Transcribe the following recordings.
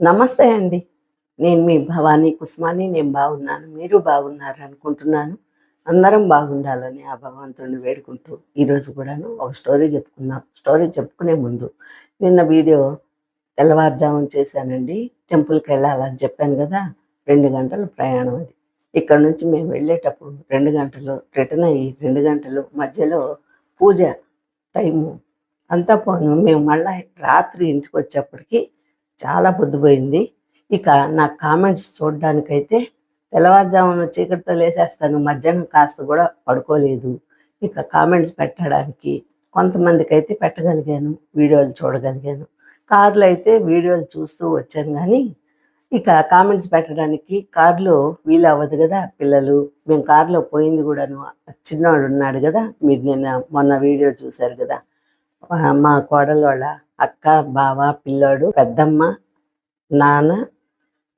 నమస్తే అండి. నేను మీ భవానీ కుస్మాని నేను బాగున్నాను. మీరు బాగున్నారు అనుకుంటున్నాను. అందరం బాగుండాలని ఆ భగవంతుడిని వేడుకుంటూ ఈరోజు కూడాను ఒక స్టోరీ చెప్పుకుందాం. స్టోరీ చెప్పుకునే ముందు నిన్న వీడియో తెల్లవారుజామున చేశానండి. టెంపుల్కి వెళ్ళాలని చెప్పాను కదా రెండు గంటల ప్రయాణం అది. ఇక్కడ నుంచి మేము వెళ్ళేటప్పుడు రెండు గంటలు రిటర్న్ అయ్యి రెండు గంటలు మధ్యలో పూజ టైము అంతా పోను. మేము మళ్ళీ రాత్రి ఇంటికి వచ్చేప్పటికి చాలా పొద్దుపోయింది. ఇక నా కామెంట్స్ చూడడానికైతే తెల్లవారుజామున చీకటితో లేసేస్తాను. మధ్యాహ్నం కాస్త కూడా పడుకోలేదు. ఇక కామెంట్స్ పెట్టడానికి కొంతమందికి అయితే పెట్టగలిగాను వీడియోలు చూడగలిగాను. కార్లో అయితే వీడియోలు చూస్తూ వచ్చాను కానీ ఇక కామెంట్స్ పెట్టడానికి కారులో వీలు అవ్వదు కదా పిల్లలు. మేము కారులో పోయింది కూడాను చిన్నవాడు ఉన్నాడు కదా మీరు నిన్న మొన్న వీడియో చూశారు కదా. మా కోడలు వాళ్ళ అక్క బావ పిల్లోడు పెద్దమ్మ నాన్న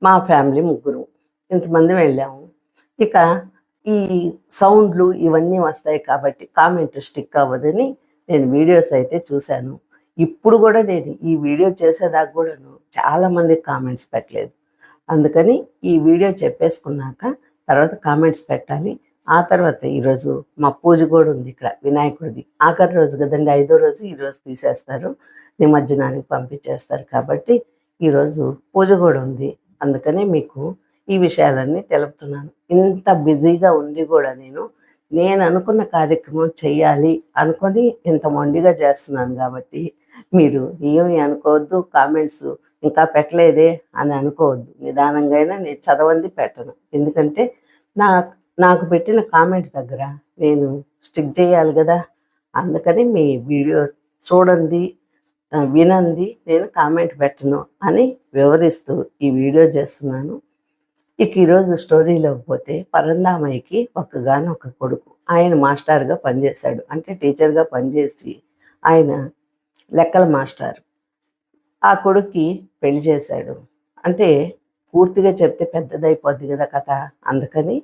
మా ఫ్యామిలీ ముగ్గురు. ఇంతమంది వెళ్ళాము. ఇక ఈ సౌండ్లు ఇవన్నీ వస్తాయి కాబట్టి కామెంట్ స్టిక్ అవ్వదని నేను వీడియోస్ అయితే చూశాను. ఇప్పుడు కూడా నేను ఈ వీడియో చేసేదాకా కూడాను చాలామంది కామెంట్స్ పెట్టలేదు. అందుకని ఈ వీడియో చెప్పేసుకున్నాక తర్వాత కామెంట్స్ పెట్టాలి. ఆ తర్వాత ఈరోజు మా పూజ కూడా ఉంది ఇక్కడ వినాయకుడిది. ఆఖరి రోజు కదండి ఐదో రోజు ఈరోజు తీసేస్తారు. నిమజ్జనానికి పంపించేస్తారు కాబట్టి ఈరోజు పూజ కూడా ఉంది. అందుకనే మీకు ఈ విషయాలన్నీ తెలుపుతున్నాను. ఇంత బిజీగా ఉండి కూడా నేను నేను అనుకున్న కార్యక్రమం చేయాలి అనుకొని ఇంత మొండిగా చేస్తున్నాను కాబట్టి మీరు ఏమి అనుకోవద్దు కామెంట్స్ ఇంకా పెట్టలేదే అని అనుకోవద్దు. నిదానంగా అయినా నేను చదవంది పెట్టను. ఎందుకంటే నా నాకు పెట్టిన కామెంట్ దగ్గర నేను స్టిక్ చేయాలి కదా అందుకని మీ వీడియో చూడండి వినంది నేను కామెంట్ పెట్టను అని వివరిస్తూ ఈ వీడియో చేస్తున్నాను. ఇక ఈరోజు స్టోరీలోకి పోతే పరందామయ్యకి ఒక్కగాను ఒక కొడుకు. ఆయన మాస్టర్గా పనిచేశాడు. అంటే టీచర్గా పనిచేసి ఆయన లెక్కల మాస్టర్. ఆ కొడుక్కి పెళ్ళి చేశాడు. అంటే పూర్తిగా చెప్తే పెద్దదైపోద్ది కదా కథ అందుకని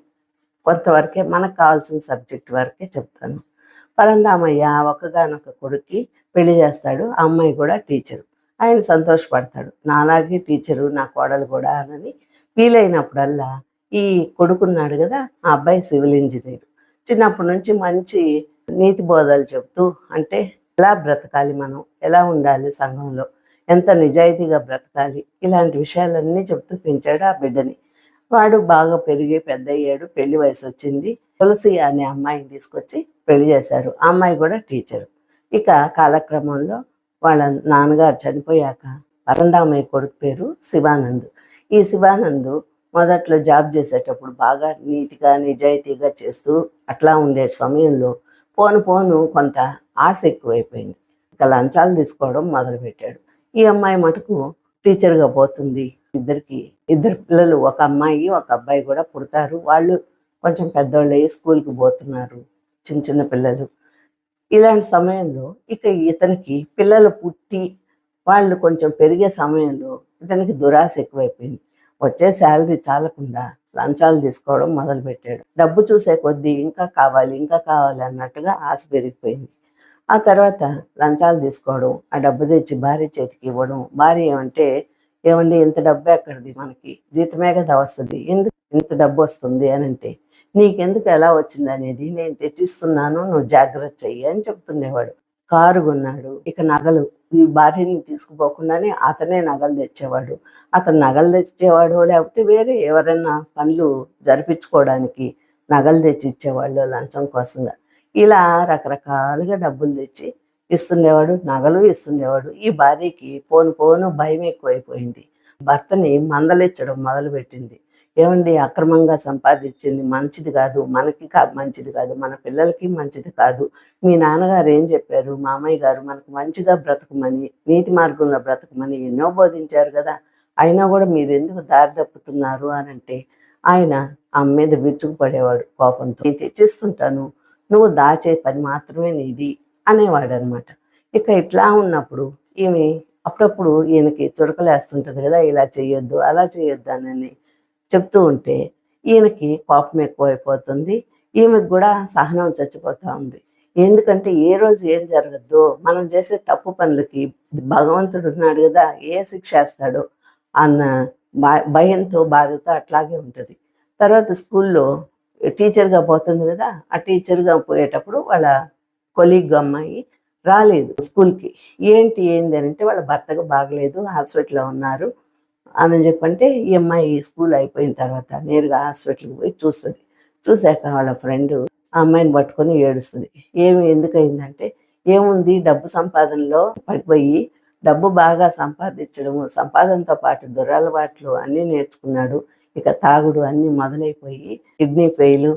కొంతవరకే మనకు కావాల్సిన సబ్జెక్ట్ వరకే చెప్తాను. పరందామయ్య ఒకగానొక కొడుక్కి పెళ్ళి చేస్తాడు ఆ అమ్మాయి కూడా టీచరు. ఆయన సంతోషపడతాడు. నాలాగే టీచరు నా కోడలు కూడా అని వీలైనప్పుడల్లా ఈ కొడుకున్నాడు కదా ఆ అబ్బాయి సివిల్ ఇంజనీర్. చిన్నప్పటి నుంచి మంచి నీతి బోధలు చెప్తూ అంటే ఎలా బ్రతకాలి మనం ఎలా ఉండాలి సంఘంలో ఎంత నిజాయితీగా బ్రతకాలి ఇలాంటి విషయాలన్నీ చెప్తూ పెంచాడు ఆ బిడ్డని. వాడు బాగా పెరిగి పెద్ద అయ్యాడు పెళ్ళి వయసు వచ్చింది తులసి అనే అమ్మాయిని తీసుకొచ్చి పెళ్ళి చేశారు. ఆ అమ్మాయి కూడా టీచరు. ఇక కాలక్రమంలో వాళ్ళ నాన్నగారు చనిపోయాక పరందామయ్య కొడుకు పేరు శివానంద్. ఈ శివానంద్ మొదట్లో జాబ్ చేసేటప్పుడు బాగా నీతిగా నిజాయితీగా చేస్తూ అట్లా ఉండే సమయంలో పోను పోను కొంత ఆశ ఎక్కువైపోయింది. ఇక లంచాలు తీసుకోవడం మొదలుపెట్టాడు. ఈ అమ్మాయి మటుకు టీచర్గా పోతుంది. ఇద్దరికి ఇద్దరు పిల్లలు ఒక అమ్మాయి ఒక అబ్బాయి కూడా పుడతారు. వాళ్ళు కొంచెం పెద్దవాళ్ళు అయ్యి స్కూల్కి పోతున్నారు చిన్న చిన్న పిల్లలు. ఇలాంటి సమయంలో ఇక ఇతనికి పిల్లలు పుట్టి వాళ్ళు కొంచెం పెరిగే సమయంలో ఇతనికి దురాశ ఎక్కువైపోయింది. వచ్చే శాలరీ చాలకుండా లంచాలు తీసుకోవడం మొదలుపెట్టాడు. డబ్బు చూసే కొద్దీ ఇంకా కావాలి ఇంకా కావాలి అన్నట్టుగా ఆశ పెరిగిపోయింది. ఆ తర్వాత లంచాలు తీసుకోవడం ఆ డబ్బు తెచ్చి భార్య చేతికి ఇవ్వడం భార్య ఏమంటే ఏమండి ఇంత డబ్బు ఎక్కడిది మనకి. జీతమే కదా వస్తుంది ఎందుకు ఇంత డబ్బు వస్తుంది అని అంటే నీకెందుకు ఎలా వచ్చింది అనేది నేను తెచ్చిస్తున్నాను నువ్వు జాగ్రత్త చెయ్యి అని చెప్తుండేవాడు. కారు కొన్నాడు. ఇక నగలు ఈ భార్యని తీసుకుపోకుండానే అతనే నగలు తెచ్చేవాడు. అతను నగలు తెచ్చేవాడు లేకపోతే వేరే ఎవరైనా పనులు జరిపించుకోవడానికి నగలు తెచ్చి ఇచ్చేవాళ్ళు లంచం కోసంగా. ఇలా రకరకాలుగా డబ్బులు తెచ్చి ఇస్తుండేవాడు నగలు ఇస్తుండేవాడు. ఈ భార్యకి పోను పోను భయం ఎక్కువైపోయింది. భర్తని మందలిచ్చడం మొదలుపెట్టింది. ఏమండి అక్రమంగా సంపాదించింది మంచిది కాదు మనకి కా మంచిది కాదు మన పిల్లలకి మంచిది కాదు. మీ నాన్నగారు ఏం చెప్పారు? మామయ్య గారు మనకు మంచిగా బ్రతకమని నీతి మార్గంలో బ్రతకమని ఎన్నో బోధించారు కదా. అయినా కూడా మీరు ఎందుకు దారి తప్పుతున్నారు? అని అంటే ఆయన ఆమె మీద విరుచుకుపడేవాడు కోపంతో. నేను తెచ్చిస్తుంటాను. నువ్వు దాచే పని మాత్రమే నీది. అనేవాడు అనమాట ఇక ఇట్లా ఉన్నప్పుడు ఈమె అప్పుడప్పుడు ఈయనకి చురకలేస్తుంటుంది కదా ఇలా చేయొద్దు అలా చేయొద్దు అని చెప్తూ ఉంటే ఈయనకి కోపం ఎక్కువైపోతుంది. ఈమెకు కూడా సహనం చచ్చిపోతూ ఉంది. ఎందుకంటే ఏ రోజు ఏం జరగద్దు మనం చేసే తప్పు పనులకి భగవంతుడు ఉన్నాడు కదా ఏ శిక్ష వేస్తాడో అన్న భ- భయంతో బాధతో అట్లాగే ఉంటుంది. తర్వాత స్కూల్లో టీచర్గా పోతుంది కదా ఆ టీచర్గా పోయేటప్పుడు వాళ్ళ కొలీగ్ అమ్మాయి రాలేదు స్కూల్కి. ఏంటి ఏంది అని అంటే వాళ్ళ భర్తకు బాగలేదు హాస్పిటల్లో ఉన్నారు. అని చెప్పంటే ఈ అమ్మాయి స్కూల్ అయిపోయిన తర్వాత నేరుగా హాస్పిటల్కి పోయి చూస్తుంది. చూశాక వాళ్ళ ఫ్రెండ్ ఆ అమ్మాయిని పట్టుకొని ఏడుస్తుంది. ఏమి ఎందుకయిందంటే ఏముంది డబ్బు సంపాదనలో పడిపోయి డబ్బు బాగా సంపాదించడము సంపాదనతో పాటు దురలవాట్లు అన్నీ నేర్చుకున్నాడు. ఇక తాగుడు అన్నీ మొదలైపోయి కిడ్నీ ఫెయిల్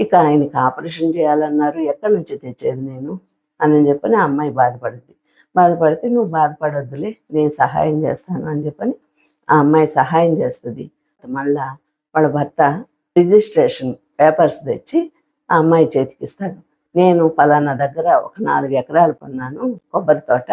ఇక ఆయనకి ఆపరేషన్ చేయాలన్నారు. ఎక్కడి నుంచి తెచ్చేది నేను? అని చెప్పని ఆ అమ్మాయి బాధపడుద్ది బాధపడితే నువ్వు బాధపడొద్దులే నేను సహాయం చేస్తాను అని చెప్పని ఆ అమ్మాయి సహాయం చేస్తుంది. మళ్ళా వాళ్ళ భర్త రిజిస్ట్రేషన్ పేపర్స్ తెచ్చి ఆ అమ్మాయి చేతికి ఇస్తాడు. నేను పలానా దగ్గర ఒక నాలుగు ఎకరాలు కొన్నాను కొబ్బరి తోట.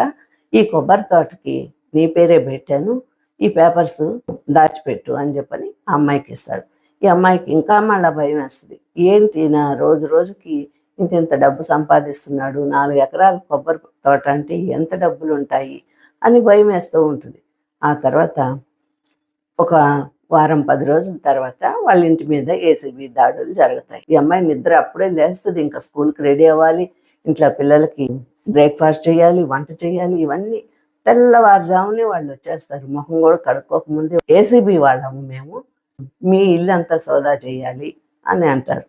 ఈ కొబ్బరి తోటకి నీ పేరే పెట్టాను ఈ పేపర్స్ దాచిపెట్టు అని చెప్పని ఆ అమ్మాయికి ఇస్తాడు. ఈ అమ్మాయికి ఇంకా మళ్ళీ భయం వేస్తుంది. ఏంటి నా రోజు రోజుకి ఇంత ఇంత డబ్బు సంపాదిస్తున్నాడు నాలుగు ఎకరాల కొబ్బరి తోట అంటే ఎంత డబ్బులు ఉంటాయి అని భయం వేస్తూ ఉంటుంది. ఆ తర్వాత ఒక వారం పది రోజుల తర్వాత వాళ్ళ ఇంటి మీద ఏసీబీ దాడులు జరుగుతాయి. ఈ అమ్మాయి నిద్ర అప్పుడే లేస్తుంది ఇంకా స్కూల్కి రెడీ అవ్వాలి ఇంట్లో పిల్లలకి బ్రేక్ఫాస్ట్ చేయాలి వంట చేయాలి ఇవన్నీ తెల్లవారుజామునే వాళ్ళు వచ్చేస్తారు. మొహం కూడా కడుక్కోకముందే. ఏసీబీ వాళ్ళము మేము మీ ఇల్లు అంతా సోదా చేయాలి అని అంటారు.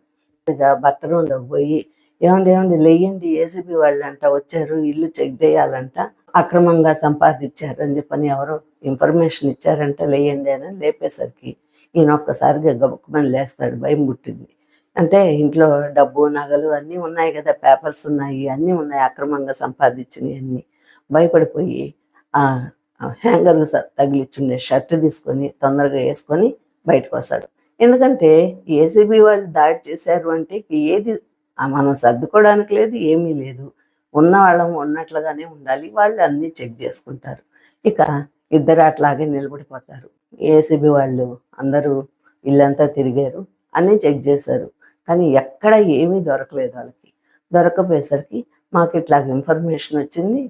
ఇక భర్త రూమ్లోకి పోయి ఏమండి ఏమండి లేయండి ఏసీబీ వాళ్ళు అంట వచ్చారు ఇల్లు చెక్ చేయాలంట అక్రమంగా సంపాదించారు అని చెప్పని ఎవరో ఇన్ఫర్మేషన్ ఇచ్చారంట లేయండి అని లేపేసరికి ఈయన ఒక్కసారిగా గబుక్కుమని లేస్తాడు భయం పుట్టింది. అంటే ఇంట్లో డబ్బు నగలు అన్నీ ఉన్నాయి కదా పేపర్స్ ఉన్నాయి అన్నీ ఉన్నాయి అక్రమంగా సంపాదించినవి అన్నీ. భయపడిపోయి ఆ హ్యాంగర్ తగిలిచ్చుండే షర్ట్ తీసుకొని తొందరగా వేసుకొని బయటకు వస్తాడు ఎందుకంటే ఏసీబీ వాళ్ళు దాడి చేశారు అంటే ఏది మనం సర్దుకోవడానికి లేదు ఏమీ లేదు. ఉన్న వాళ్ళం ఉన్నట్లుగానే ఉండాలి. వాళ్ళు అన్నీ చెక్ చేసుకుంటారు. ఇక ఇద్దరు అట్లాగే నిలబడిపోతారు. ఏసీబీ వాళ్ళు అందరూ ఇల్లంతా తిరిగారు అన్నీ చెక్ చేశారు. కానీ ఎక్కడ ఏమీ దొరకలేదు వాళ్ళకి. దొరకపోయేసరికి మాకు ఇట్లా ఇన్ఫర్మేషన్ వచ్చింది.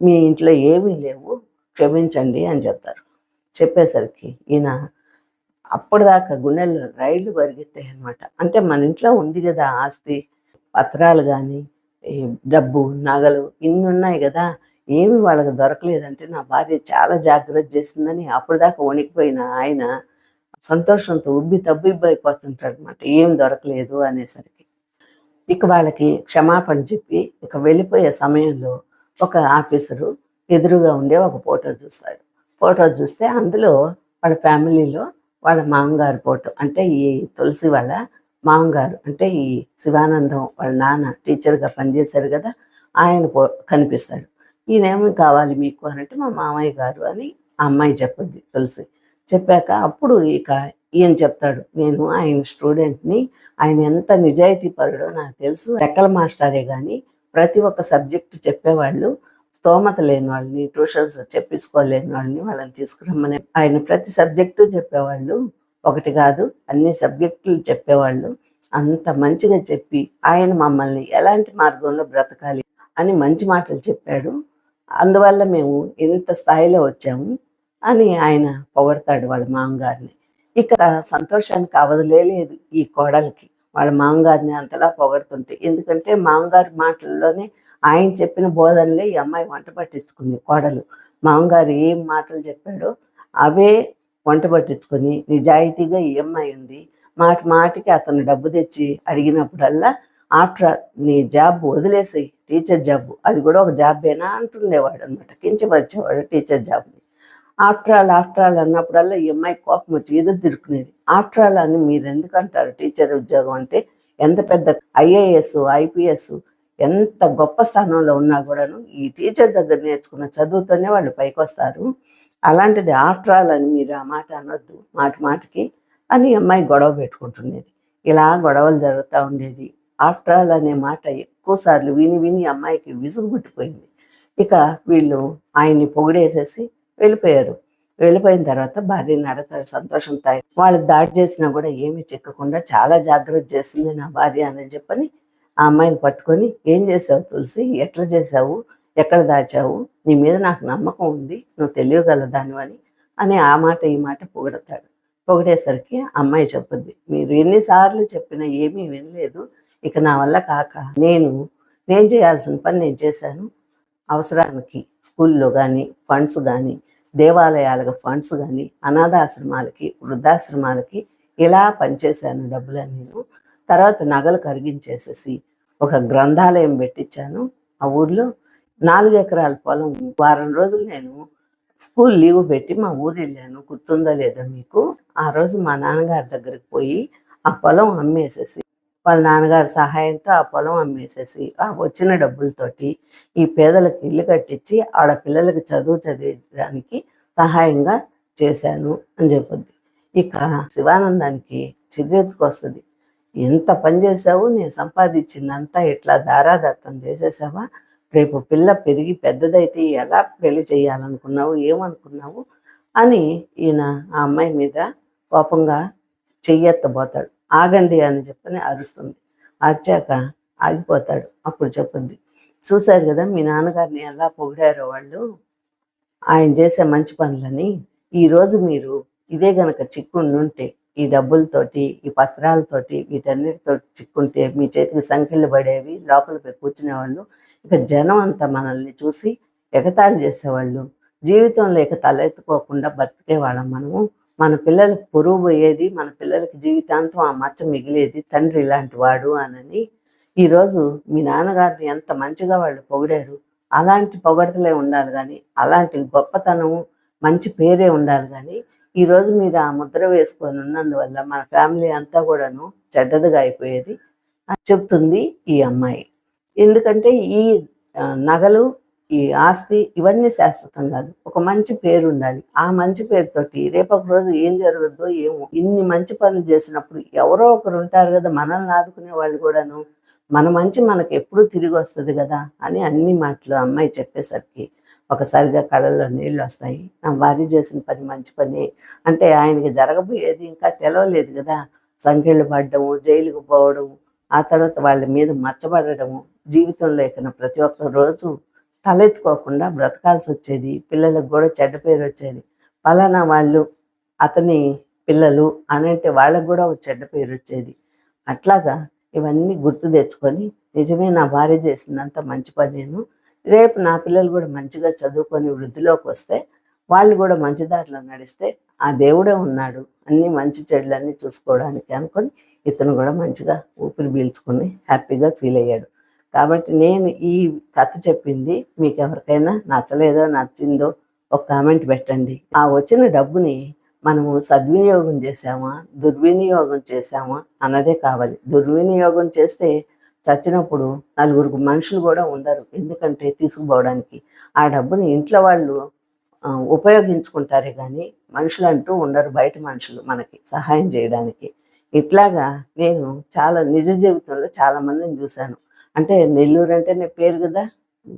మీ ఇంట్లో ఏమీ లేవు క్షమించండి అని చెప్తారు. చెప్పేసరికి ఈయన అప్పటిదాకా గుండెల్లో రైళ్ళు పరిగెత్తాయి అనమాట అంటే మన ఇంట్లో ఉంది కదా ఆస్తి పత్రాలు కానీ డబ్బు నగలు ఇన్ని ఉన్నాయి కదా ఏమి వాళ్ళకి దొరకలేదంటే నా భార్య చాలా జాగ్రత్త చేసిందని అప్పటిదాకా వణికిపోయిన ఆయన సంతోషంతో ఉబ్బి తబ్బిబ్బైపోతుంటాడు అనమాట ఏం దొరకలేదు అనేసరికి. ఇక వాళ్ళకి క్షమాపణ చెప్పి ఇక వెళ్ళిపోయే సమయంలో ఒక ఆఫీసరు ఎదురుగా ఉండే ఒక ఫోటో చూస్తాడు. ఫోటో చూస్తే అందులో వాళ్ళ ఫ్యామిలీలో వాళ్ళ మామగారు పోటు. అంటే ఈ తులసి వాళ్ళ మామగారు. అంటే ఈ శివానందం వాళ్ళ నాన్న టీచర్గా పనిచేశారు కదా ఆయన పో కనిపిస్తాడు. ఈయనేమి కావాలి మీకు? అని అంటే మా మామయ్య గారు అని ఆ అమ్మాయి చెప్పుద్ది తులసి. చెప్పాక అప్పుడు ఇక ఈయన చెప్తాడు నేను ఆయన స్టూడెంట్ని ఆయన ఎంత నిజాయితీ పరుడో నాకు తెలుసు. రెక్కల మాస్టరే కానీ ప్రతి ఒక్క సబ్జెక్ట్ చెప్పేవాళ్ళు స్తోమత లేని వాళ్ళని ట్యూషన్స్ చెప్పించుకోలేని వాళ్ళని వాళ్ళని తీసుకురమ్మని ఆయన ప్రతి సబ్జెక్టు చెప్పేవాళ్ళు. ఒకటి కాదు అన్ని సబ్జెక్టులు చెప్పేవాళ్ళు. అంత మంచిగా చెప్పి ఆయన మమ్మల్ని ఎలాంటి మార్గంలో బ్రతకాలి అని మంచి మాటలు చెప్పాడు. అందువల్ల మేము ఇంత స్థాయిలో వచ్చాము అని ఆయన పొగడతాడు వాళ్ళ మామగారిని. ఇక సంతోషానికి అవధులే లేదు ఈ కోడలికి. వాళ్ళ మామగారిని అంతలా పొగడుతుంటే. ఎందుకంటే మామగారి మాటల్లోనే ఆయన చెప్పిన బోధనలే ఈ అమ్మాయి వంట పట్టించుకుంది కోడలు. మామగారు ఏం మాటలు చెప్పాడో అవే వంట పట్టించుకొని నిజాయితీగా ఈ అమ్మాయి ఉంది. మాటి మాటికి అతను డబ్బు తెచ్చి అడిగినప్పుడల్లా ఆఫ్టర్ నీ జాబ్ వదిలేసి టీచర్ జాబ్. అది కూడా ఒక జాబేనా అంటుండేవాడు అనమాట కించపరిచేవాడు టీచర్ జాబ్ని. ఆఫ్టర్ ఆల్ ఆఫ్టర్ ఆల్ అన్నప్పుడల్లా ఈ అమ్మాయి కోపం వచ్చి ఎదురు తిరుక్కునేది. ఆఫ్టర్ ఆల్ అని మీరు ఎందుకు అంటారు టీచర్ ఉద్యోగం అంటే ఎంత పెద్ద ఐఏఎస్ ఐపీఎస్ ఎంత గొప్ప స్థానంలో ఉన్నా కూడాను ఈ టీచర్ దగ్గర నేర్చుకున్న చదువుతోనే వాళ్ళు పైకి వస్తారు అలాంటిది ఆఫ్టర్ ఆల్ అని మీరు ఆ మాట అనొద్దు మాటి మాటకి అని అమ్మాయి గొడవ పెట్టుకుంటుండేది. ఇలా గొడవలు జరుగుతూ ఉండేది. ఆఫ్టర్ ఆల్ అనే మాట ఎక్కువసార్లు విని విని అమ్మాయికి విసుగు పుట్టిపోయింది. ఇక వీళ్ళు ఆయన్ని పొగిడేసేసి వెళ్ళిపోయారు. వెళ్ళిపోయిన తర్వాత భార్యని అడతాడు సంతోషంతో వాళ్ళు దాడి చేసినా కూడా ఏమీ చిక్కకుండా చాలా జాగ్రత్త చేసింది నా భార్య అని చెప్పని ఆ అమ్మాయిని పట్టుకొని ఏం చేసావు తులసి? ఎట్లా చేసావు ఎక్కడ దాచావు? నీ మీద నాకు నమ్మకం ఉంది నువ్వు తెలియగల దానివని అని ఆ మాట ఈ మాట పొగడతాడు. పొగిడేసరికి అమ్మాయి చెప్పుద్ది మీరు ఎన్నిసార్లు చెప్పినా ఏమీ వినలేదు ఇక నా వల్ల కాక. నేను నేను చేయాల్సిన పని నేను చేశాను. అవసరానికి స్కూల్లో కానీ ఫండ్స్ కానీ దేవాలయాలకు ఫండ్స్ కానీ అనాథాశ్రమాలకి వృద్ధాశ్రమాలకి ఇలా పనిచేశాను డబ్బులని నేను తర్వాత నగలు కరిగించేసేసి ఒక గ్రంథాలయం పెట్టించాను. ఆ ఊర్లో నాలుగు ఎకరాల పొలం వారం రోజులు నేను స్కూల్ లీవ్ పెట్టి మా ఊరు వెళ్ళాను. గుర్తుందో లేదో మీకు? ఆ రోజు మా నాన్నగారి దగ్గరికి పోయి ఆ పొలం అమ్మేసేసి వాళ్ళ నాన్నగారి సహాయంతో ఆ పొలం అమ్మేసేసి ఆ వచ్చిన డబ్బులతోటి ఈ పేదలకు ఇల్లు కట్టించి ఆడ పిల్లలకి చదువు చదివించడానికి సహాయంగా చేశాను అని చెప్పొద్ది. ఇక శివానందానికి చిరెత్తుకు వస్తుంది. ఎంత పని చేసావు నేను సంపాదించిందంతా ఇట్లా దారాదత్తం చేసేసావా? రేపు పిల్ల పెరిగి పెద్దదైతే ఎలా పెళ్ళి చేయాలనుకున్నావు? ఏమనుకున్నావు? అని ఈయన ఆ అమ్మాయి మీద కోపంగా చెయ్యెత్తబోతాడు. ఆగండి అని చెప్పని అరుస్తుంది. అరిచాక ఆగిపోతాడు. అప్పుడు చెప్పుద్ది. చూశారు కదా మీ నాన్నగారిని ఎలా పొగిడారో వాళ్ళు. ఆయన చేసే మంచి పనులని ఈరోజు మీరు ఇదే గనక చిక్కుండుంటే ఈ డబ్బులతోటి ఈ పత్రాలతోటి వీటన్నిటితో చిక్కుంటే మీ చేతికి సంఖ్యలు పడేవి లోపలికి కూర్చునేవాళ్ళు ఇక జనం అంతా మనల్ని చూసి ఎగతాళి చేసేవాళ్ళు. జీవితంలో ఇక తలెత్తుకోకుండా బ్రతికేవాళ్ళం మనము. మన పిల్లలకు పొరుగు పోయేది మన పిల్లలకి జీవితాంతం ఆ మచ్చ మిగిలేది తండ్రి ఇలాంటి వాడు అనని ఈరోజు మీ నాన్నగారిని ఎంత మంచిగా వాళ్ళు పొగిడారు. అలాంటి పొగడతలే ఉండాలి కానీ అలాంటి గొప్పతనము మంచి పేరే ఉండాలి కానీ ఈరోజు మీరు ఆ ముద్ర వేసుకొని ఉన్నందువల్ల మన ఫ్యామిలీ అంతా కూడాను చెడ్డదిగా అయిపోయేది అని చెప్తుంది ఈ అమ్మాయి. ఎందుకంటే ఈ నగలు ఈ ఆస్తి ఇవన్నీ శాశ్వతం కాదు. ఒక మంచి పేరు ఉండాలి. ఆ మంచి పేరుతోటి రేపు రోజు ఏం జరగద్దో ఏమో. ఇన్ని మంచి పనులు చేసినప్పుడు ఎవరో ఒకరు ఉంటారు కదా మనల్ని ఆదుకునే వాళ్ళు కూడాను. మన మంచి మనకు ఎప్పుడూ తిరిగి వస్తుంది కదా అని అన్ని మాటలు అమ్మాయి చెప్పేసరికి ఒకసారిగా కళ్ళల్లో నీళ్ళు వస్తాయి. నా భార్య చేసిన పని మంచి పని. అంటే ఆయనకి జరగబోయేది ఇంకా తెలవలేదు కదా. సంఖ్యలు పడ్డము జైలుకు పోవడం ఆ తర్వాత వాళ్ళ మీద మచ్చబడము జీవితంలో ఎక్కిన ప్రతి ఒక్క రోజు తలెత్తుకోకుండా బ్రతకాల్సి వచ్చేది పిల్లలకు కూడా చెడ్డ పేరు వచ్చేది పలానా వాళ్ళు అతని పిల్లలు అని అంటే వాళ్ళకు కూడా ఒక చెడ్డ పేరు వచ్చేది అట్లాగా ఇవన్నీ గుర్తు తెచ్చుకొని నిజమే నా భార్య చేసినంత మంచి పని నేను. రేపు నా పిల్లలు కూడా మంచిగా చదువుకొని వృద్ధిలోకి వస్తే వాళ్ళు కూడా మంచి దారిలో నడిస్తే ఆ దేవుడే ఉన్నాడు. అన్ని మంచి చెడులన్నీ చూసుకోవడానికి అనుకొని ఇతను కూడా మంచిగా ఊపిరి పీల్చుకుని హ్యాపీగా ఫీల్ అయ్యాడు కాబట్టి నేను ఈ కథ చెప్పింది మీకు ఎవరికైనా నచ్చలేదో నచ్చిందో ఒక కామెంట్ పెట్టండి. ఆ వచ్చిన డబ్బుని మనము సద్వినియోగం చేసామా దుర్వినియోగం చేసామా అన్నదే కావాలి. దుర్వినియోగం చేస్తే చచ్చినప్పుడు నలుగురు మనుషులు కూడా ఉండరు. ఎందుకంటే తీసుకుపోవడానికి ఆ డబ్బుని ఇంట్లో వాళ్ళు ఉపయోగించుకుంటారే కానీ మనుషులు అంటూ ఉండరు. బయట మనుషులు మనకి సహాయం చేయడానికి. ఇట్లాగా నేను చాలా నిజ జీవితంలో చాలా మందిని చూశాను. అంటే నెల్లూరు అంటేనే పేరు కదా?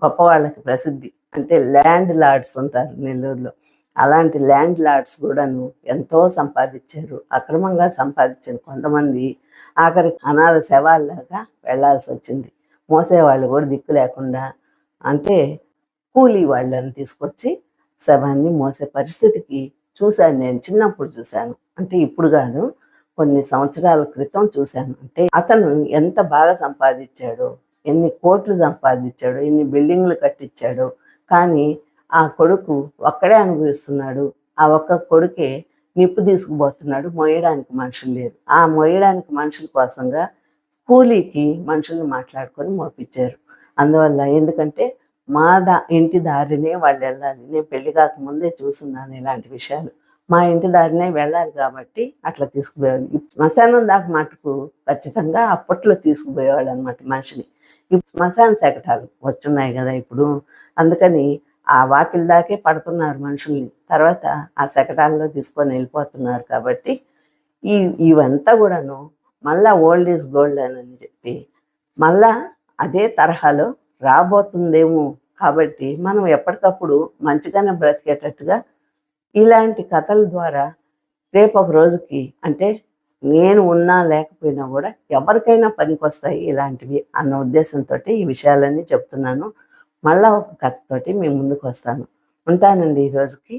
గొప్ప వాళ్ళకి ప్రసిద్ధి. అంటే ల్యాండ్ లార్డ్స్ ఉంటారు నెల్లూరులో. అలాంటి ల్యాండ్ లార్డ్స్ కూడాను ఎంతో సంపాదించారు. అక్రమంగా సంపాదించారు కొంతమంది ఆఖరి అనాథ శవాల్లాగా వెళ్ళాల్సి వచ్చింది. మోసేవాళ్ళు కూడా దిక్కు లేకుండా అంటే కూలీ వాళ్ళని తీసుకొచ్చి శవాన్ని మోసే పరిస్థితికి చూశాను నేను. చిన్నప్పుడు చూశాను. అంటే ఇప్పుడు కాదు. కొన్ని సంవత్సరాల క్రితం చూశాను. అంటే అతను ఎంత బాగా సంపాదించాడో ఎన్ని కోట్లు సంపాదించాడు ఎన్ని బిల్డింగ్లు కట్టించాడు కానీ ఆ కొడుకు ఒక్కడే అనుభవిస్తున్నాడు. ఆ ఒక్క కొడుకే నిప్పు తీసుకుపోతున్నాడు. మోయడానికి మనుషులు లేరు. ఆ మోయడానికి మనుషుల కోసంగా కూలీకి మనుషుల్ని మాట్లాడుకొని మోపించారు అందువల్ల ఎందుకంటే మా దా ఇంటి దారినే వాళ్ళు వెళ్ళాలి. నేను పెళ్ళి కాకముందే చూసున్నాను ఇలాంటి విషయాలు. మా ఇంటి దారినే వెళ్ళాలి కాబట్టి అట్లా తీసుకుపోయేవాళ్ళు ఇప్ శ్మశానం దాకా మటుకు ఖచ్చితంగా అప్పట్లో తీసుకుపోయేవాళ్ళు అనమాట మనిషిని. ఇప్పుడు శ్మశాన శకటాలు వచ్చున్నాయి కదా ఇప్పుడు. అందుకని ఆ వాకిల దాకే పడుతున్నారు మనుషుల్ని. తర్వాత ఆ శకటాల్లో తీసుకొని వెళ్ళిపోతున్నారు కాబట్టి ఈ ఇవంతా కూడాను మళ్ళా ఓల్డ్ ఈజ్ గోల్డ్ అని చెప్పి మళ్ళా అదే తరహాలో రాబోతుందేమో కాబట్టి మనం ఎప్పటికప్పుడు మంచిగానే బ్రతికేటట్టుగా ఇలాంటి కథల ద్వారా రేపు ఒక రోజుకి అంటే నేను ఉన్నా లేకపోయినా కూడా ఎవరికైనా పనికొస్తాయి ఇలాంటివి అన్న ఉద్దేశంతో ఈ విషయాలన్నీ చెప్తున్నాను. మళ్ళా ఒక కథతోటి మీ ముందుకు వస్తాను ఉంటానండి ఈ రోజుకి.